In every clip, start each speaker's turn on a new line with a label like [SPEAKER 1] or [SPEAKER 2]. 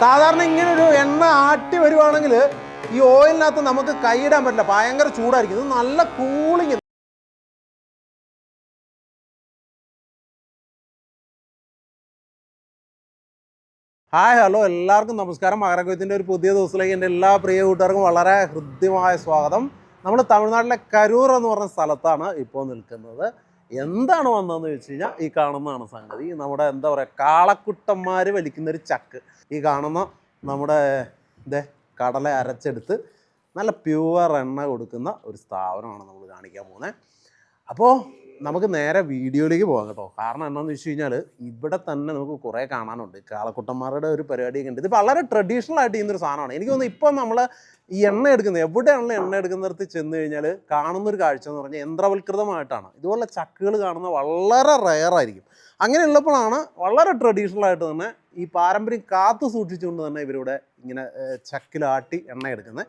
[SPEAKER 1] സാധാരണ ഇങ്ങനെ ഒരു എണ്ണ ആട്ടി വരുവാണെങ്കിൽ ഈ ഓയിലിനകത്ത് നമുക്ക് കൈയിടാൻ പറ്റില്ല. ഭയങ്കര ചൂടായിരിക്കും. ഇത് നല്ല കൂളിങ് ഹായ് ഹലോ എല്ലാവർക്കും നമസ്കാരം. മകരക്കൊയ്ത്തിന്റെ ഒരു പുതിയ ദിവസത്തിലേക്ക് എന്റെ എല്ലാ പ്രിയ കൂട്ടുകാർക്കും വളരെ ഹൃദ്യമായ സ്വാഗതം. നമ്മൾ തമിഴ്നാട്ടിലെ കരൂർ എന്ന് പറഞ്ഞ സ്ഥലത്താണ് ഇപ്പോൾ നിൽക്കുന്നത്. എന്താണ് വന്നതെന്ന് വെച്ച് കഴിഞ്ഞാൽ ഈ കാണുന്നതാണ് സംഗതി. നമ്മുടെ എന്താ പറയുക കാളക്കുട്ടന്മാർ വലിക്കുന്ന ഒരു ചക്ക്. ഈ കാണുന്ന നമ്മുടെ ഇതേ കടല അരച്ചെടുത്ത് നല്ല പ്യുവർ എണ്ണ കൊടുക്കുന്ന ഒരു സ്ഥാപനമാണ് നമ്മൾ കാണിക്കാൻ പോകുന്നത്. അപ്പോൾ നമുക്ക് നേരെ വീഡിയോയിലേക്ക് പോകാം കേട്ടോ. കാരണം എന്താണെന്ന് വെച്ച് കഴിഞ്ഞാൽ ഇവിടെ തന്നെ നമുക്ക് കുറേ കാണാനുണ്ട്. കാളക്കുട്ടന്മാരുടെ ഒരു പരിപാടിയൊക്കെ ഉണ്ട്. ഇത് വളരെ ട്രഡീഷണൽ ആയിട്ട് ചെയ്യുന്നൊരു സാധനമാണ്. എനിക്ക് തോന്നുന്നു ഇപ്പം നമ്മൾ ഈ എണ്ണ എടുക്കുന്നത് എവിടെയാണല്ലോ എണ്ണ എടുക്കുന്നിടത്ത് ചെന്ന് കഴിഞ്ഞാൽ കാണുന്നൊരു കാഴ്ച എന്ന് പറഞ്ഞാൽ യന്ത്രവൽകൃതമായിട്ടാണ്. ഇതുപോലെ ചക്കുകൾ കാണുന്നത് വളരെ റെയർ ആയിരിക്കും. അങ്ങനെയുള്ളപ്പോഴാണ് വളരെ ട്രഡീഷണൽ ആയിട്ട് തന്നെ ഈ പാരമ്പര്യം കാത്തു സൂക്ഷിച്ചുകൊണ്ട് തന്നെ ഇവരിവിടെ ഇങ്ങനെ ചക്കിലാട്ടി എണ്ണ എടുക്കുന്നത്.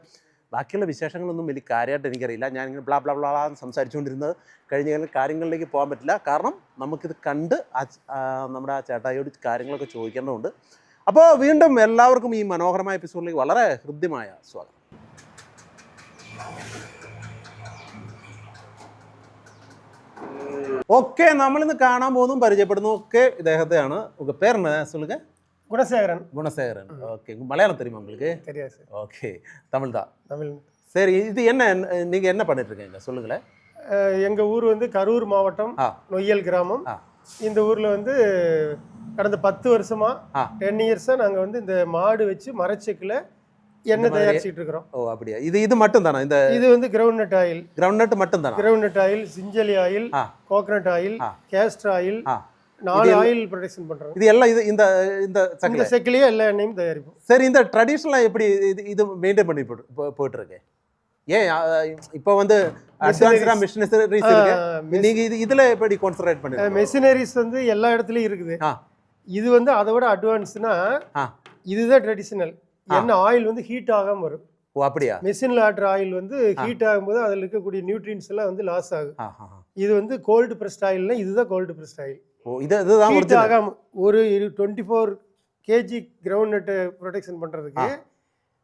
[SPEAKER 1] ബാക്കിയുള്ള വിശേഷങ്ങളൊന്നും വലിയ കാര്യമായിട്ട് എനിക്കറിയില്ല. ഞാനിങ്ങനെ ബ്ലാ ബ്ലാ ബ്ലാ സംസാരിച്ചുകൊണ്ടിരുന്നത് കഴിഞ്ഞ കാര്യങ്ങളിലേക്ക് പോകാൻ പറ്റില്ല. കാരണം നമുക്കിത് കണ്ട് നമ്മുടെ ആ ചേട്ടായിയോട് കാര്യങ്ങളൊക്കെ ചോദിക്കേണ്ടതുണ്ട്. അപ്പോൾ വീണ്ടും എല്ലാവർക്കും ഈ മനോഹരമായ എപ്പിസോഡിലേക്ക് വളരെ ഹൃദ്യമായ സ്വാഗതം. ഓക്കെ നമ്മളിന്ന് കാണാൻ പോകുന്നതും പരിചയപ്പെടുന്നതും ഒക്കെ ഇദ്ദേഹത്തെയാണ്. ഉക പേരെന്നാ സുലുക
[SPEAKER 2] குணசேகரன்.
[SPEAKER 1] குணசேகரன். ஓகே. மலையாளம் தெரியுமா உங்களுக்கு?
[SPEAKER 2] தெரியாது சார்.
[SPEAKER 1] ஓகே. தமிழ் தான்.
[SPEAKER 2] தமிழ்.
[SPEAKER 1] சரி இது என்ன நீங்க என்ன பண்ணிட்டு இருக்கீங்க? சொல்லுங்களேன்.
[SPEAKER 2] அஹ் எங்க ஊர் வந்து கரூர் மாவட்டம். நொய்யல் கிராமம். இந்த ஊர்ல வந்து கடந்த பத்து வருஷமா. டென் இயர்ஸா நாங்க வந்து இந்த மாடு வச்சு மரச்செக்குல எண்ணெய் தயாரிச்சுட்டு இருக்கிறோம்.
[SPEAKER 1] ஓ அப்படியா. இது இது மட்டும் தானா? இந்த
[SPEAKER 2] இது வந்து groundnut oil
[SPEAKER 1] groundnut மட்டும் தானா
[SPEAKER 2] groundnut
[SPEAKER 1] oil
[SPEAKER 2] gingelly oil.
[SPEAKER 1] Coconut
[SPEAKER 2] oil. Castor
[SPEAKER 1] oil.
[SPEAKER 2] நாலு ஆயில் ப்ரொடக்ஷன் பண்றோம்
[SPEAKER 1] இது எல்லாம் இது இந்த இந்த
[SPEAKER 2] இந்த செக்கிலேயே எல்லா எண்ணெயும் தயாரிப்போம்.
[SPEAKER 1] சரி இந்த ட்ரெடிஷ்னலாக எப்படி இது இது மெயின்டைன் பண்ணி போட்டு போயிட்டு இருக்கு ஏன் இப்போ வந்து அட்வான்ஸ்டா மிஷினரிஸ் இருக்கு. நீங்க இது இதுல எப்படி கான்சென்ட்ரேட் பண்ணி
[SPEAKER 2] மெஷினரிஸ் வந்து எல்லா இடத்துலயும் இருக்குது. இது வந்து அதை விட அட்வான்ஸ்னா. இதுதான் ட்ரெடிஷனல். எண்ணெய் ஆயில் வந்து ஹீட் ஆகாம வரும்.
[SPEAKER 1] ஓ அப்படியா?
[SPEAKER 2] மெஷினில் ஆட்டுற ஆயில் வந்து ஹீட் ஆகும்போது அதில் இருக்கக்கூடிய நியூட்ரியன்ஸ் எல்லாம் வந்து லாஸ் ஆகும். இது வந்து கோல்டு ப்ரெஸ்ட் ஆயில்னா இதுதான் கோல்டு ப்ரெஸ்ட் ஆயில்
[SPEAKER 1] ஓ இது இதுதான்
[SPEAKER 2] ஆகாம ஒரு twenty four KG groundnut production பண்ணுறதுக்கு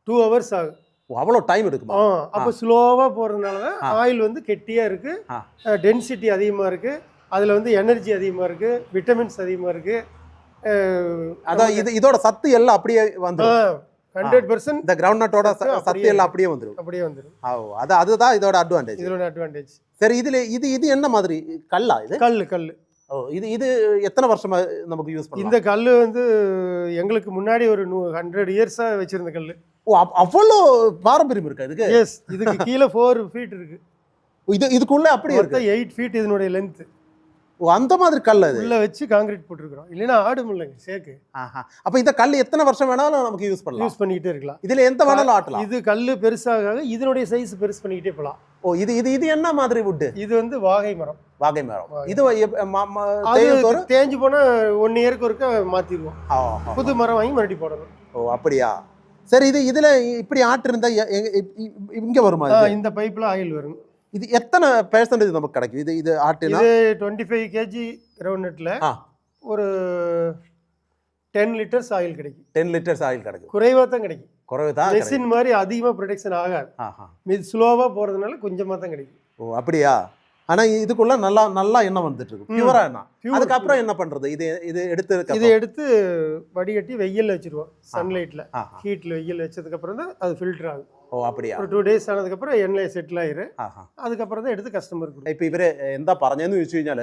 [SPEAKER 2] டூ ஹவர்ஸ் ஆகும்.
[SPEAKER 1] அவ்வளோ டைம் எடுக்குமா?
[SPEAKER 2] ஆ அப்போ ஸ்லோவாக போகிறதுனால தான். ஆயில் வந்து கெட்டியாக இருக்குது. டென்சிட்டி அதிகமாக இருக்குது அதில் வந்து எனர்ஜி அதிகமாக இருக்குது விட்டமின்ஸ் அதிகமாக இருக்குது
[SPEAKER 1] அதான் இது இதோட சத்து எல்லாம் அப்படியே வந்துடும்
[SPEAKER 2] ஹண்ட்ரட் பர்சன்ட்
[SPEAKER 1] இந்த கிரவுண்ட் நட்டோட
[SPEAKER 2] சத்து
[SPEAKER 1] எல்லாம் அப்படியே வந்துடும்
[SPEAKER 2] அப்படியே வந்துடும்
[SPEAKER 1] ஓ அது அதுதான் இதோட அட்வான்டேஜ்
[SPEAKER 2] இதோட அட்வான்டேஜ்
[SPEAKER 1] சரி இதுல இது இது என்ன மாதிரி? கல்லா இது?
[SPEAKER 2] கல் கல்
[SPEAKER 1] இது இது எத்தனை வருஷமா நமக்கு யூஸ் பண்ணலாம்?
[SPEAKER 2] இந்த கல் வந்து எங்களுக்கு முன்னாடி ஒரு நூ ஹண்ட்ரட் இயர்ஸாக வச்சிருந்த கல்
[SPEAKER 1] ஓ அவ்வளோ பாரம்பரியம் இருக்கா இதுக்கு?
[SPEAKER 2] எஸ் இதுக்கு கீழே ஃபோர் ஃபீட் இருக்கு.
[SPEAKER 1] இது இதுக்குள்ள அப்படியே இருக்கு?
[SPEAKER 2] எயிட் ஃபீட் இதனுடைய லென்த்
[SPEAKER 1] ஓ அந்த மாதிரி கல் அது?
[SPEAKER 2] உள்ள வச்சு காங்கிரீட் போட்டிருக்கிறோம். இல்லைன்னா ஆடும் இல்லைங்க சேக்கு.
[SPEAKER 1] ஆஹா. அப்ப இந்த கல் எத்தனை வருஷம் வேணாலும் நமக்கு யூஸ் பண்ணலாம்.
[SPEAKER 2] யூஸ் பண்ணிக்கிட்டே இருக்கலாம்.
[SPEAKER 1] இதுல எந்த வேணாலும் ஆட்டலாம்.
[SPEAKER 2] இது கல் பெருசாக இதனுடைய சைஸ் பெருசு பண்ணிக்கிட்டே போகலாம்.
[SPEAKER 1] ஓ இது இது இது என்ன மாதிரி வுட்டு
[SPEAKER 2] இது வந்து வாகை மரம்.
[SPEAKER 1] வாகை மரம். இது
[SPEAKER 2] தேஞ்சு போனா ஒன் இயருக்கு ஒருக்க மாத்திடுவோம். புது மரம் வாங்கி மறுபடியும் போடணும்.
[SPEAKER 1] ஓ அப்படியா? சரி இது இதுல இப்படி ஆட்டு இருந்தா இங்க வருமா?
[SPEAKER 2] இந்த பைப்ல ஆயில் வரும்.
[SPEAKER 1] இது எத்தனை பெர்சன்டேஜ் நமக்கு கிடைக்கும்? இது இது ஆட்டுனா?
[SPEAKER 2] இது டுவெண்ட்டி ஃபைவ் கேஜி கிரவுண்ட். ஒரு டென் லிட்டர்ஸ் ஆயில் கிடைக்கும்.
[SPEAKER 1] டென் லிட்டர்ஸ் ஆயில் கிடைக்கும்.
[SPEAKER 2] குறைவாக தான் கிடைக்கும்.
[SPEAKER 1] குறைவு தான்.
[SPEAKER 2] மெஷின் மாதிரி அதிகமாக ப்ரொடெக்ஷன் ஆகாது. இது ஸ்லோவாக போகிறதுனால கொஞ்சமாக தான் கிடைக்கும்.
[SPEAKER 1] ஓ அப்படியா? ஆனா இதுக்குள்ள நல்லா நல்லா எண்ணெய் வந்துட்டு இருக்கு
[SPEAKER 2] ம்.
[SPEAKER 1] பியூரா எண்ணெய்
[SPEAKER 2] Pure,
[SPEAKER 1] அதுக்கப்புறம் என்ன பண்றது இது இது எடுத்து
[SPEAKER 2] இதை எடுத்து வடிகட்டி வெயில்ல வச்சிருவோம் சன்லைட்டில்
[SPEAKER 1] ஆஹா.
[SPEAKER 2] ஹீட்டில் வெயில் வச்சதுக்கப்புறம் தான் அது ஃபில்டர் ஆகும்
[SPEAKER 1] ஓ அப்படியா
[SPEAKER 2] ஒரு டூ டேஸ் ஆனதுக்கப்புறம் எண்ணெய் செட்டில் ஆயிரு
[SPEAKER 1] ആഹാ.
[SPEAKER 2] அதுக்கப்புறம் தான் எடுத்து கஸ்டமருக்கு கொடுக்கும்
[SPEAKER 1] ഇപ്പൊ ഇവര് എന്താ പറഞ്ഞതെന്ന് ചോദിച്ചു കഴിഞ്ഞാൽ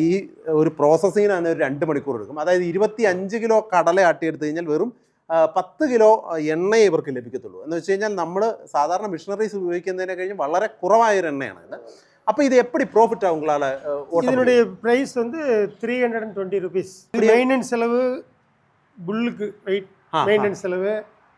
[SPEAKER 1] ഈ ഒരു പ്രോസസ്സിങ്ങിനാണ് ഒരു രണ്ട് മണിക്കൂർ എടുക്കും അതായത് ഇരുപത്തി അഞ്ച് കിലോ കടല ആട്ടിയെടുത്ത് കഴിഞ്ഞാൽ വെറും ആ, പത്ത് കിലോ എണ്ണയെ ഇവർക്ക് ലഭിക്കത്തുള്ളൂ എന്ന് വെച്ച് കഴിഞ്ഞാൽ നമ്മൾ സാധാരണ മിഷണറീസ് ഉപയോഗിക്കുന്നതിനെ കഴിഞ്ഞ് വളരെ കുറവായ ഒരു എണ്ണയാണ് ഇത് അപ്പോൾ ഇത് എപ്പടി പ്രോഫിറ്റ് ആവും உங்களால அஹ், ஓட்ட முடியும்?
[SPEAKER 2] இதனுடைய ப்ரைஸ் வந்து three hundred and twenty rupees maintenance செலவு புல்லுக்கு வெயிட்
[SPEAKER 1] ആ, ആ,
[SPEAKER 2] மெயின்டெனன்ஸ் செலவு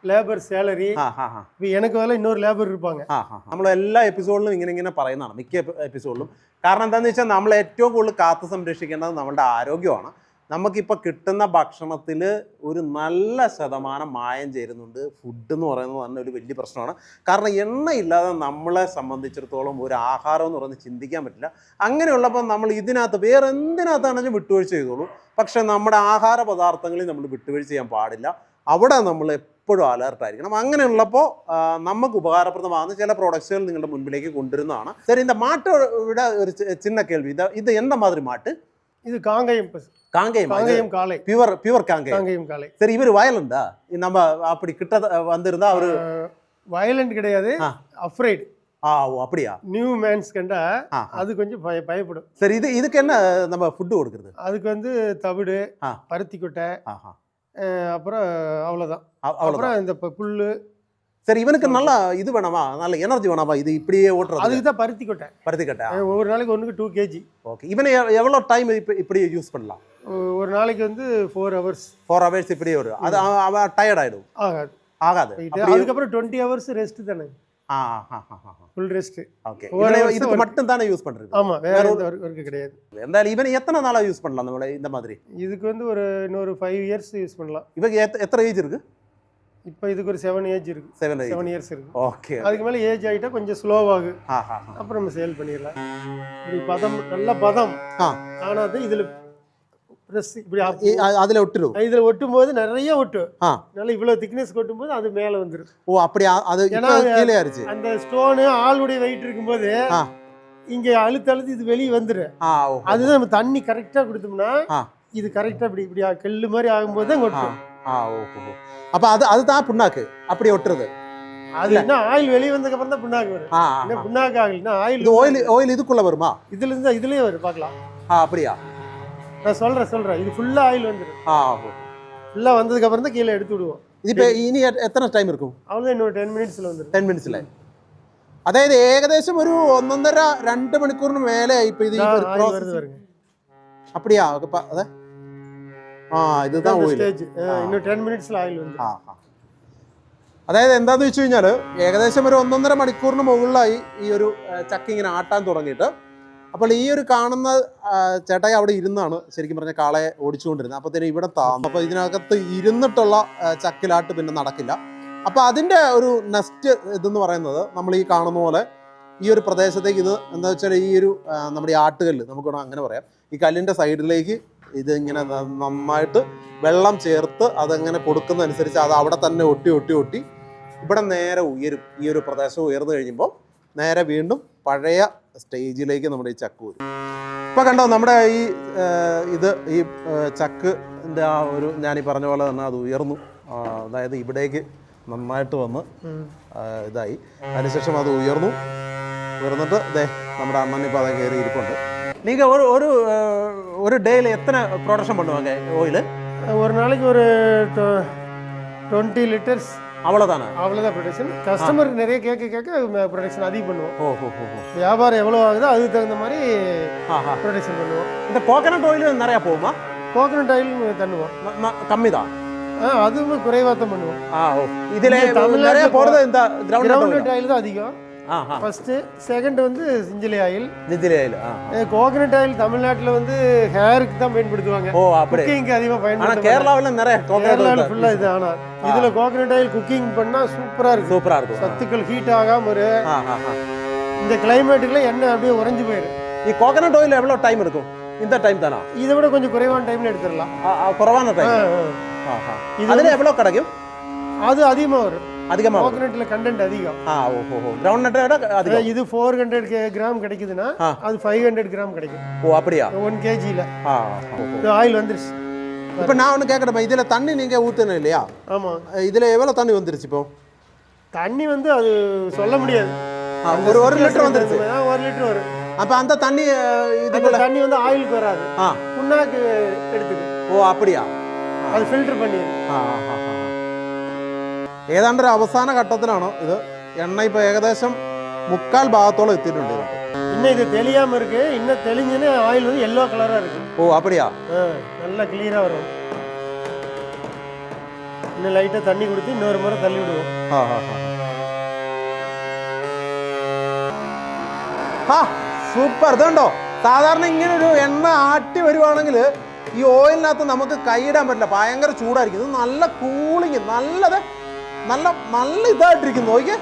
[SPEAKER 2] லேபர் சேலரி
[SPEAKER 1] ആ, ആ, ആ.
[SPEAKER 2] இப்போ எனக்கு வேலை இன்னொரு லேபர் இருப்பாங்க
[SPEAKER 1] ആ ആ നമ്മൾ എല്ലാ എപ്പിസോഡിലും ഇങ്ങനെ ഇങ്ങനെ പറയുന്നതാണ് മിക്ക എപ്പിസോഡിലും കാരണം എന്താണെന്ന് വെച്ചാൽ നമ്മൾ ഏറ്റവും കൂടുതൽ കാത്തു സംരക്ഷിക്കേണ്ടത് നമ്മളുടെ ആരോഗ്യമാണ് നമുക്കിപ്പോൾ കിട്ടുന്ന ഭക്ഷണത്തിൽ ഒരു നല്ല ശതമാനം മായം ചേരുന്നുണ്ട്. ഫുഡ് എന്ന് പറയുന്നത് തന്നെ ഒരു വലിയ പ്രശ്നമാണ്. കാരണം എണ്ണയില്ലാതെ നമ്മളെ സംബന്ധിച്ചിടത്തോളം ഒരു ആഹാരം എന്ന് പറഞ്ഞ് ചിന്തിക്കാൻ പറ്റില്ല. അങ്ങനെയുള്ളപ്പോൾ നമ്മൾ ഇതിനകത്ത് വേറെ എന്തിനകത്താണെങ്കിലും വിട്ടുവീഴ്ച ചെയ്തോളൂ? പക്ഷേ നമ്മുടെ ആഹാര പദാർത്ഥങ്ങളിൽ നമ്മൾ വിട്ടുവീഴ്ച ചെയ്യാൻ പാടില്ല. അവിടെ നമ്മൾ എപ്പോഴും അലർട്ടായിരിക്കണം അങ്ങനെയുള്ളപ്പോൾ നമുക്ക് ഉപകാരപ്രദമാകുന്ന ചില പ്രോഡക്ട്സുകൾ നിങ്ങളുടെ മുൻപിലേക്ക് കൊണ്ടുവരുന്നതാണ്. ശരി മാട്ട് ഇവിടെ ഒരു ചിന്ന കേൾവി. ഇത് ഇത് എന്താ മാതിരി മാട്ട്?
[SPEAKER 2] இது காங்கயம் பசு
[SPEAKER 1] காங்கேயம்
[SPEAKER 2] காங்கயம் காளை.
[SPEAKER 1] Pure pure Kangeyam.
[SPEAKER 2] காங்கயம் காளை.
[SPEAKER 1] சரி இவர் வயலண்டா? நம்ம அப்படி கிட்ட வந்திருந்தா அவரு
[SPEAKER 2] வயலண்ட் கிடையாது. அஃப்ரைட்.
[SPEAKER 1] ஆ ஓ அப்படியா?
[SPEAKER 2] நியூ மேன்ஸ் கண்டா. அது கொஞ்சம் பய பயப்படும்.
[SPEAKER 1] சரி இது இதுக்கு என்ன நம்ம ஃபுட்டு கொடுக்குறது?
[SPEAKER 2] அதுக்கு வந்து தவிடு. பருத்தி கொட்டை அப்புறம் அவ்வளோதான் அப்புறம் இந்த புல்லு
[SPEAKER 1] சரி இவனுக்கு நல்லா இது வேணாமா? நல்ல எனர்ஜி வேணாமா? இது இப்படியே ஓட்டுறது?
[SPEAKER 2] அதுக்கு தான் பருத்தி கொட்டை
[SPEAKER 1] பருத்தி கொட்டை
[SPEAKER 2] ஒரு நாளைக்கு ஒன்றுக்கு டூ கேஜி
[SPEAKER 1] ஓகே. இவனை எவ்வளோ டைம் இப்போ இப்படி யூஸ் பண்ணலாம்?
[SPEAKER 2] ஒரு நாளைக்கு வந்து ஃபோர் ஹவர்ஸ்
[SPEAKER 1] ஃபோர் ஹவர்ஸ் இப்படியே வரும் அது அவன் டயர்ட் ஆகிடும்
[SPEAKER 2] ஆகாது.
[SPEAKER 1] ஆகாது.
[SPEAKER 2] அதுக்கப்புறம் டுவெண்ட்டி ஹவர்ஸ் ரெஸ்ட் தானே.
[SPEAKER 1] Full
[SPEAKER 2] rest okay.
[SPEAKER 1] இதுக்கு மட்டும் தானே யூஸ் பண்ணுறது
[SPEAKER 2] வேற எந்த கிடையாது.
[SPEAKER 1] இருந்தாலும் இவன் எத்தனை நாளாக யூஸ் பண்ணலாம் இந்த மாதிரி?
[SPEAKER 2] இதுக்கு வந்து ஒரு இன்னொரு ஃபைவ் இயர்ஸ் யூஸ் பண்ணலாம்.
[SPEAKER 1] இவங்க எத்தனை ஏஜ் இருக்கு?
[SPEAKER 2] இப்போ இதுக்கு ஒரு செவன் ஏஜ் இருக்கு.
[SPEAKER 1] செவன்
[SPEAKER 2] செவன் இயர்ஸ் இருக்கு.
[SPEAKER 1] ஓகே
[SPEAKER 2] அதுக்கு மேலே ஏஜ் ஆகிட்டா கொஞ்சம்
[SPEAKER 1] ஆ.
[SPEAKER 2] அப்புறம் நம்ம சேல் பண்ணிடலாம். இப்படி பதம் நல்ல பதம். ஆனால் இதில் ப்ரெஸ் இப்படி
[SPEAKER 1] அதுல விட்டுரும்
[SPEAKER 2] இதுல ஒட்டும் போது நிறைய ஒட்டும் நல்லா இவ்வளோ திக்னஸ் கொட்டும் போது அது மேலே வந்துடும்
[SPEAKER 1] ஓ அப்படி அது
[SPEAKER 2] ஏன்னா அந்த ஸ்டோனு ஆளுடைய வெயிட் இருக்கும்போது. இங்கே அழுத்து அழுத்து இது வெளியே வந்துடும் அதுதான் நம்ம தண்ணி கரெக்டாக கொடுத்தோம்னா. இது கரெக்டாக இப்படி இப்படி கெல்லு மாதிரி ஆகும்போது தான் கொட்டும்
[SPEAKER 1] ஆ ஓ ஓ ஓ. அப்ப அது அதுதான் புண்ணாக்கு அப்படி ஒட்டுறது
[SPEAKER 2] அது என்ன ஆயில் வெளியே வந்ததுக்கு அப்புறம் தான் புண்ணாக்கு வரும்
[SPEAKER 1] ஆ ஆ,
[SPEAKER 2] என்ன
[SPEAKER 1] ஆ.
[SPEAKER 2] புண்ணாக்கு ஆகலைன்னா ஆயில்
[SPEAKER 1] இது ஆயில் ஆயில் இதுக்குள்ள வருமா
[SPEAKER 2] இதுல இருந்து தான் இதுலயே வரும் பார்க்கலாம்
[SPEAKER 1] ஆ அப்படியா
[SPEAKER 2] நான் சொல்றேன் சொல்றேன் இது ஃபுல்லா ஆயில் வந்துடும்
[SPEAKER 1] ஆ ஓ.
[SPEAKER 2] ஃபுல்லா வந்ததுக்கு அப்புறம் தான் கீழே எடுத்து விடுவோம்
[SPEAKER 1] இது இப்போ இனி எ- எத்தனை ടൈം இருக்கும்
[SPEAKER 2] அவ்வளோதான் இன்னொரு டென் மினிட்ஸ்ல வந்துடும்
[SPEAKER 1] ടെൻ മിനിറ്റ്സിലെ അതായത് ഏകദേശം ഒരു ഒന്നൊന്നര രണ്ട് മണിക്കൂറിന് മേലെ ഇപ്പൊ ഇത് ഈ ഒരു
[SPEAKER 2] ஆயில்
[SPEAKER 1] process-
[SPEAKER 2] வருது வருங்க
[SPEAKER 1] அப்படியா அப்ப ഉണ്ട് അതായത് എന്താന്ന് വെച്ച് കഴിഞ്ഞാൽ ഏകദേശം ഒരു ഒന്നൊന്നര മണിക്കൂറിന് മുകളിലായി ഈ ഒരു ചക്ക ഇങ്ങനെ ആട്ടാൻ തുടങ്ങിയിട്ട്. അപ്പോൾ ഈ ഒരു കാണുന്ന ചേട്ടായി അവിടെ ഇരുന്നാണ് ശരിക്കും പറഞ്ഞ കാളയെ ഓടിച്ചുകൊണ്ടിരുന്നത്. അപ്പത്തേനും ഇവിടെ താമസം അപ്പോൾ ഇതിനകത്ത് ഇരുന്നിട്ടുള്ള ചക്കിലാട്ട് പിന്നെ നടക്കില്ല. അപ്പോൾ അതിന്റെ ഒരു നെസ്റ്റ് ഇതെന്ന് പറയുന്നത് നമ്മൾ ഈ കാണുന്ന പോലെ ഈ ഒരു പ്രദേശത്തേക്ക് ഇത് എന്താ വെച്ചാൽ ഈ ഒരു നമ്മുടെ ഈ ആട്ടുകല്ല് നമുക്ക് അങ്ങനെ പറയാം. ഈ കല്ലിന്റെ സൈഡിലേക്ക് ഇത് ഇങ്ങനെ നന്നായിട്ട് വെള്ളം ചേർത്ത് അതങ്ങനെ കൊടുക്കുന്നതനുസരിച്ച് അത് അവിടെ തന്നെ ഒട്ടി ഒട്ടി ഒട്ടി. ഇവിടെ നേരെ ഉയരും. ഈ ഒരു പ്രദേശം ഉയർന്നു കഴിയുമ്പോൾ നേരെ വീണ്ടും പഴയ സ്റ്റേജിലേക്ക് നമ്മുടെ ഈ ചക്ക് വരും. ഇപ്പം കണ്ടോ നമ്മുടെ ഈ ഇത് ഈ ചക്ക് ചക്കിന്റെ ആ ഒരു ഞാനീ പറഞ്ഞ പോലെ തന്നെ അത് ഉയർന്നു. അതായത് ഇവിടേക്ക് നന്നായിട്ട് വന്ന് ഇതായി. അതിനുശേഷം അത് ഉയർന്നു. ഉയർന്നിട്ട് ദേ നമ്മുടെ അണ്ണൻ ഇപ്പോൾ அதை കയറി ഇരിപ്പുണ്ട് நீங்க ஒரு ஒரு ஒரு டேல எத்தனை ப்ரொடக்ஷன் பண்ணுவாங்க ஆயில்
[SPEAKER 2] ஒரு நாளைக்கு ஒரு டுவெண்ட்டி லிட்டர்ஸ்.
[SPEAKER 1] அவ்வளோதானே
[SPEAKER 2] அவ்வளோதான் ப்ரொடக்ஷன் கஸ்டமர் நிறைய கேட்க கேட்க ப்ரொடக்ஷன் அதிகம் பண்ணுவோம்.
[SPEAKER 1] ஓ ஹோ ஹோ ஹோ
[SPEAKER 2] வியாபாரம் எவ்வளோ ஆகுதோ அதுக்கு தகுந்த மாதிரி ப்ரொடக்ஷன் பண்ணுவோம்.
[SPEAKER 1] இந்த கோகனட் ஆயில் நிறையா போகுமா?
[SPEAKER 2] கோகனட் ஆயில் தண்ணுவோம்
[SPEAKER 1] கம்மி தான்
[SPEAKER 2] ஆ அதுவும் குறைவாக தான் பண்ணுவோம்.
[SPEAKER 1] ஆ இதில் நிறைய போகிறது இந்த கிரவுண்ட்
[SPEAKER 2] ஆயில் தான் அதிகம். ஃபர்ஸ்ட் செகண்ட் வந்து சிஞ்சிலி ஆயில்.
[SPEAKER 1] நிதிலி ஆயில்
[SPEAKER 2] கோகனட் ஆயில் தமிழ்நாட்டில் வந்து ஹேருக்கு தான் பயன்படுத்துவாங்க.
[SPEAKER 1] ஓ அப்படி
[SPEAKER 2] குக்கிங்க்கு அதிகமாக பயன்படுத்துவாங்க
[SPEAKER 1] கேரளாவில் நிறைய
[SPEAKER 2] கேரளாவில் ஃபுல்லாக இது ஆனால் இதில் கோகனட் ஆயில் குக்கிங் பண்ணால் சூப்பராக இருக்கும்.
[SPEAKER 1] சூப்பராக இருக்கும்.
[SPEAKER 2] சத்துக்கள் ஹீட் ஆகாம ஒரு இந்த கிளைமேட்டுக்குள்ள எண்ணெய் அப்படியே உறைஞ்சு போயிடும்
[SPEAKER 1] இது கோகனட் ஆயில் எவ்வளோ டைம் இருக்கும்? இந்த டைம் தானா?
[SPEAKER 2] இதை விட கொஞ்சம் குறைவான டைம்ல எடுத்துடலாம்.
[SPEAKER 1] குறைவான டைம் அதில் எவ்வளோ கிடைக்கும்?
[SPEAKER 2] அது அதிகமாக வரும்.
[SPEAKER 1] அதிகமாக
[SPEAKER 2] கோகனட்டில் கண்டென்ட் அதிகம்.
[SPEAKER 1] ஆ ஓஹோ கிரவுண்ட் நட்டை விட அதிகம்.
[SPEAKER 2] இது ஃபோர் ஹண்ட்ரட் கிராம் கிடைக்குதுன்னா அது ஃபைவ் ஹண்ட்ரட் கிராம் கிடைக்கும்.
[SPEAKER 1] ஓ அப்படியா?
[SPEAKER 2] ஒன் கேஜியில்
[SPEAKER 1] ஆ
[SPEAKER 2] ஆயில் வந்துருச்சு.
[SPEAKER 1] இப்போ நான் ஒன்று கேட்குறேன் இதில் தண்ணி நீங்கள் ஊற்றணும் இல்லையா?
[SPEAKER 2] ஆமாம்
[SPEAKER 1] இதில் எவ்வளோ தண்ணி வந்துருச்சு இப்போ?
[SPEAKER 2] தண்ணி வந்து அது சொல்ல முடியாது.
[SPEAKER 1] ஒரு ஒரு லிட்டர் வந்துருச்சு.
[SPEAKER 2] ஒரு லிட்டர் வரும்.
[SPEAKER 1] அப்போ அந்த தண்ணி இதுக்குள்ள
[SPEAKER 2] தண்ணி வந்து ஆயிலுக்கு வராது.
[SPEAKER 1] ஆ.
[SPEAKER 2] புண்ணாக்கு எடுத்துக்கு
[SPEAKER 1] ஓ அப்படியா?
[SPEAKER 2] அது ஃபில்டர் பண்ணி
[SPEAKER 1] ஆ ஆ ஆ. ഏതാണ്ട് ഒരു അവസാന ഘട്ടത്തിലാണ് ഇത് എണ്ണ ഇപ്പോൾ ഏകദേശം മുക്കാൽ ഭാഗത്തോളം എത്തിയിട്ടുണ്ട് ഇതിനകത്ത്
[SPEAKER 2] இன்னும் இது தெளியாம இருக்கு இன்னும் தெளிஞ்சுன்னு ஆயில் வந்து எல்லோ கலரா இருக்கு
[SPEAKER 1] ഓ അപ്പടിയാ
[SPEAKER 2] ஆ, நல்லா கிளியரா வரும் இன்னும் லைட்டா தண்ணி கொடுத்து இன்னொரு முறை தள்ளி விடுவோம்
[SPEAKER 1] ആ ആ ആ ആ സൂപ്പർ ഇതുണ്ടോ സാധാരണ ഇങ്ങനെ ഒരു എണ്ണ ആട്ടി വരുവാണെങ്കിൽ ഈ ഓയിലിനകത്ത് നമുക്ക് കൈയിടാൻ പറ്റില്ല ഭയങ്കര ചൂടായിരിക്കും ഇത് നല്ല കൂളിങ് നല്ലത് നല്ല നല്ല ഇതായിട്ടിരിക്കുന്നു. നോക്കിയേ.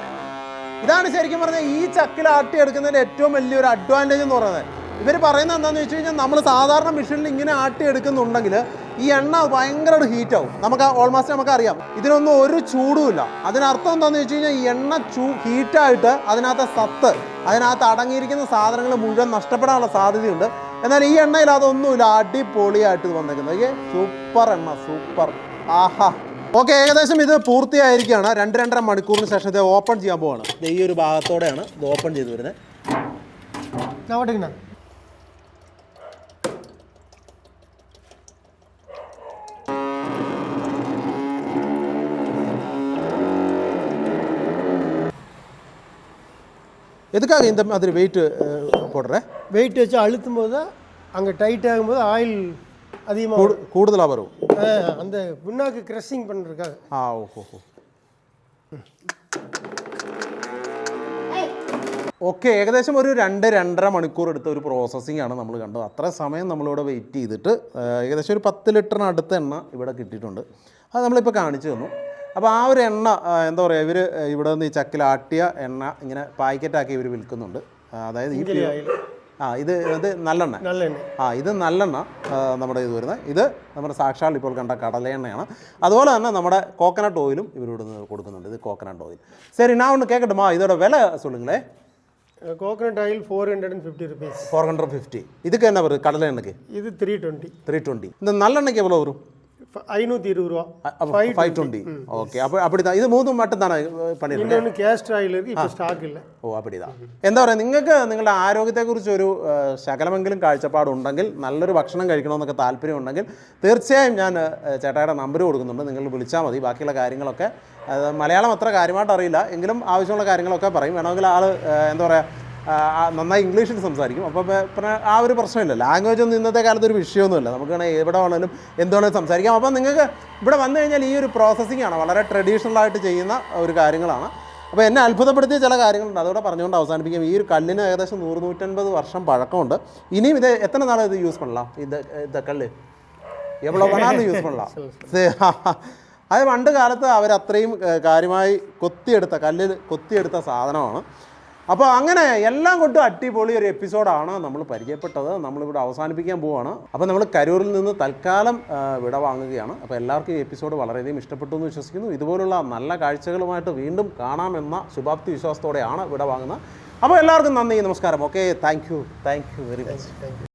[SPEAKER 1] ഇതാണ് ശരിക്കും പറഞ്ഞാൽ ഈ ചക്കിൽ ആട്ടി എടുക്കുന്നതിന്റെ ഏറ്റവും വലിയൊരു അഡ്വാന്റേജ് എന്ന് പറയുന്നത്. ഇവർ പറയുന്നത് എന്താണെന്ന് വെച്ച് കഴിഞ്ഞാൽ നമ്മൾ സാധാരണ മെഷീനിൽ ഇങ്ങനെ ആട്ടി എടുക്കുന്നുണ്ടെങ്കിൽ ഈ എണ്ണ ഭയങ്കരമായിട്ട് ഹീറ്റ് ആവും. നമുക്ക് ഓൾമോസ്റ്റ് നമുക്കറിയാം ഇതിനൊന്നും ഒരു ചൂടുമില്ല അതിനർത്ഥം എന്താണെന്ന് വെച്ച് കഴിഞ്ഞാൽ ഈ എണ്ണ ചൂ ഹീറ്റായിട്ട് അതിനകത്തെ സത്ത് അതിനകത്ത് അടങ്ങിയിരിക്കുന്ന സാധനങ്ങൾ മുഴുവൻ നഷ്ടപ്പെടാനുള്ള സാധ്യതയുണ്ട്. എന്നാൽ ഈ എണ്ണയിൽ അതൊന്നുമില്ല. അടിപൊളിയായിട്ട് വന്നേക്കുന്നത് ഓക്കെ സൂപ്പർ എണ്ണ സൂപ്പർ. ആഹാ. ഓക്കെ ഏകദേശം ഇത് പൂർത്തിയായിരിക്കുകയാണ് രണ്ട് രണ്ടര മണിക്കൂറിന് ശേഷം ഇത് ഓപ്പൺ ചെയ്യാൻ പോവാണ് ദേ ഈ ഒരു ഭാഗത്തോടെയാണ് ഇത് ഓപ്പൺ ചെയ്ത് വരുന്നത്
[SPEAKER 2] நான் ஓட்டுங்கண்ணா
[SPEAKER 1] எதுக்காக இந்த மாதிரி வெயிட் போடுற
[SPEAKER 2] வெயிட் வச்சு அழுத்தும் போது தான் அங்கே டைட் ஆகும்போது ஆயில் அதிகமாக
[SPEAKER 1] கூடு- கூடுதலா வரும்
[SPEAKER 2] அந்த புண்ணாக்கு க்ரஷிங் பண்ணுறதுக்காக
[SPEAKER 1] ആ ഓഹോ ഹോ ഓക്കെ ഏകദേശം ഒരു രണ്ട് രണ്ടര മണിക്കൂർ എടുത്ത ഒരു പ്രോസസ്സിംഗ് ആണ് നമ്മൾ കണ്ടത് അത്ര സമയം നമ്മളിവിടെ വെയിറ്റ് ചെയ്തിട്ട് ആ, ഏകദേശം ഒരു പത്ത് ലിറ്ററിനടുത്ത എണ്ണ ഇവിടെ കിട്ടിയിട്ടുണ്ട് അത് നമ്മളിപ്പോൾ കാണിച്ചു തന്നു അപ്പോൾ ആ ഒരു എണ്ണ ആ, എന്താ പറയുക ഇവർ ഇവിടെ നിന്ന് ഈ ചക്കിലാട്ടിയ എണ്ണ ഇങ്ങനെ പാക്കറ്റാക്കി ഇവർ വിൽക്കുന്നുണ്ട് ആ, അതായത് ഈ
[SPEAKER 2] இங்கிலி ஆயில்
[SPEAKER 1] ആ ഇത് ഇത് നല്ലെണ്ണ
[SPEAKER 2] நல்லெண்ணெய்
[SPEAKER 1] ആ ഇത് നല്ലെണ്ണ ആ, നമ്മുടെ ഇത് വരുന്നത് ഇത് നമ്മുടെ സാക്ഷാൽ ഇപ്പോൾ കണ്ട കടലയെണ്ണയാണ് അതുപോലെ തന്നെ നമ്മുടെ കോക്കനട്ട് ഓയിലും ഇവരോട് കൊടുക്കുന്നുണ്ട് ഇത് കോക്കനട്ട് ഓയിൽ சரி நான் ஒன்று கேட்கட்டுமா இதோட விலை சொல்லுங்களேன்
[SPEAKER 2] coconut oil four hundred and fifty rupees
[SPEAKER 1] four hundred fifty இதுக்கு என்ன வரும் கடலை எண்ணெய்க்கு
[SPEAKER 2] இது த்ரீ டுவெண்ட்டி
[SPEAKER 1] த்ரீ டுவெண்ட்டி இந்த நல்லெண்ணெய்க்கு எவ்வளோ வரும்
[SPEAKER 2] സ്റ്റോക്ക് ഇല്ല.
[SPEAKER 1] ഓ എന്താ നിങ്ങൾക്ക് നിങ്ങളുടെ ആരോഗ്യത്തെക്കുറിച്ച് ഒരു ശകലമെങ്കിലും കാഴ്ചപ്പാടുണ്ടെങ്കിൽ നല്ലൊരു ഭക്ഷണം കഴിക്കണമെന്നൊക്കെ താല്പര്യമുണ്ടെങ്കിൽ തീർച്ചയായും ഞാൻ ചേട്ടായുടെ നമ്പർ കൊടുക്കുന്നുണ്ട്. നിങ്ങൾ വിളിച്ചാൽ മതി. ബാക്കിയുള്ള കാര്യങ്ങളൊക്കെ മലയാളം അത്ര കാര്യമായിട്ട് അറിയില്ല. എങ്കിലും ആവശ്യമുള്ള കാര്യങ്ങളൊക്കെ പറയും. വേണമെങ്കിൽ ആൾ എന്താ പറയുക നന്നായി ഇംഗ്ലീഷിൽ സംസാരിക്കും. അപ്പോൾ പിന്നെ ആ ഒരു പ്രശ്നമില്ല. ലാംഗ്വേജ് ഒന്നും ഇന്നത്തെ കാലത്ത് ഒരു വിഷയമൊന്നുമില്ല. നമുക്ക് വേണമെങ്കിൽ എവിടെ വേണമെങ്കിലും എന്തുവേണമെങ്കിലും സംസാരിക്കാം. അപ്പോൾ നിങ്ങൾക്ക് ഇവിടെ വന്നു കഴിഞ്ഞാൽ ഈ ഒരു പ്രോസസ്സിംഗ് ആണ് വളരെ ട്രഡീഷണൽ ആയിട്ട് ചെയ്യുന്ന ഒരു കാര്യങ്ങളാണ്. അപ്പോൾ എന്നെ അത്ഭുതപ്പെടുത്തിയ ചില കാര്യങ്ങളുണ്ട്. അതോടെ പറഞ്ഞുകൊണ്ട് അവസാനിപ്പിക്കും. ഈ ഒരു കല്ലിന് ഏകദേശം നൂറ് നൂറ്റൻപത് വർഷം പഴക്കമുണ്ട്. ഇനിയും ഇത് എത്ര നാൾ ഇത് യൂസ് പണലാം? ഇത് ഇത് കല്ല്. എവിടെ വേണമെന്ന് യൂസ് പണലാം? അത് പണ്ട് കാലത്ത് അവരത്രയും കാര്യമായി കൊത്തിയെടുത്ത കല്ലിൽ കൊത്തിയെടുത്ത സാധനമാണ്. അപ്പോൾ അങ്ങനെ എല്ലാം കൊണ്ടും അടിപൊളി ഒരു എപ്പിസോഡാണ് നമ്മൾ പരിചയപ്പെട്ടത്. നമ്മളിവിടെ അവസാനിപ്പിക്കാൻ പോവുകയാണ് അപ്പോൾ നമ്മൾ കരൂരിൽ നിന്ന് തൽക്കാലം വിട വാങ്ങുകയാണ്. അപ്പോൾ എല്ലാവർക്കും ഈ എപ്പിസോഡ് വളരെയധികം ഇഷ്ടപ്പെട്ടു എന്ന് വിശ്വസിക്കുന്നു. ഇതുപോലുള്ള നല്ല കാഴ്ചകളുമായിട്ട് വീണ്ടും കാണാമെന്ന ശുഭാപ്തി വിശ്വാസത്തോടെയാണ് വിട വാങ്ങുന്നത്. അപ്പോൾ എല്ലാവർക്കും നന്ദി നമസ്കാരം. Okay thank you thank you very much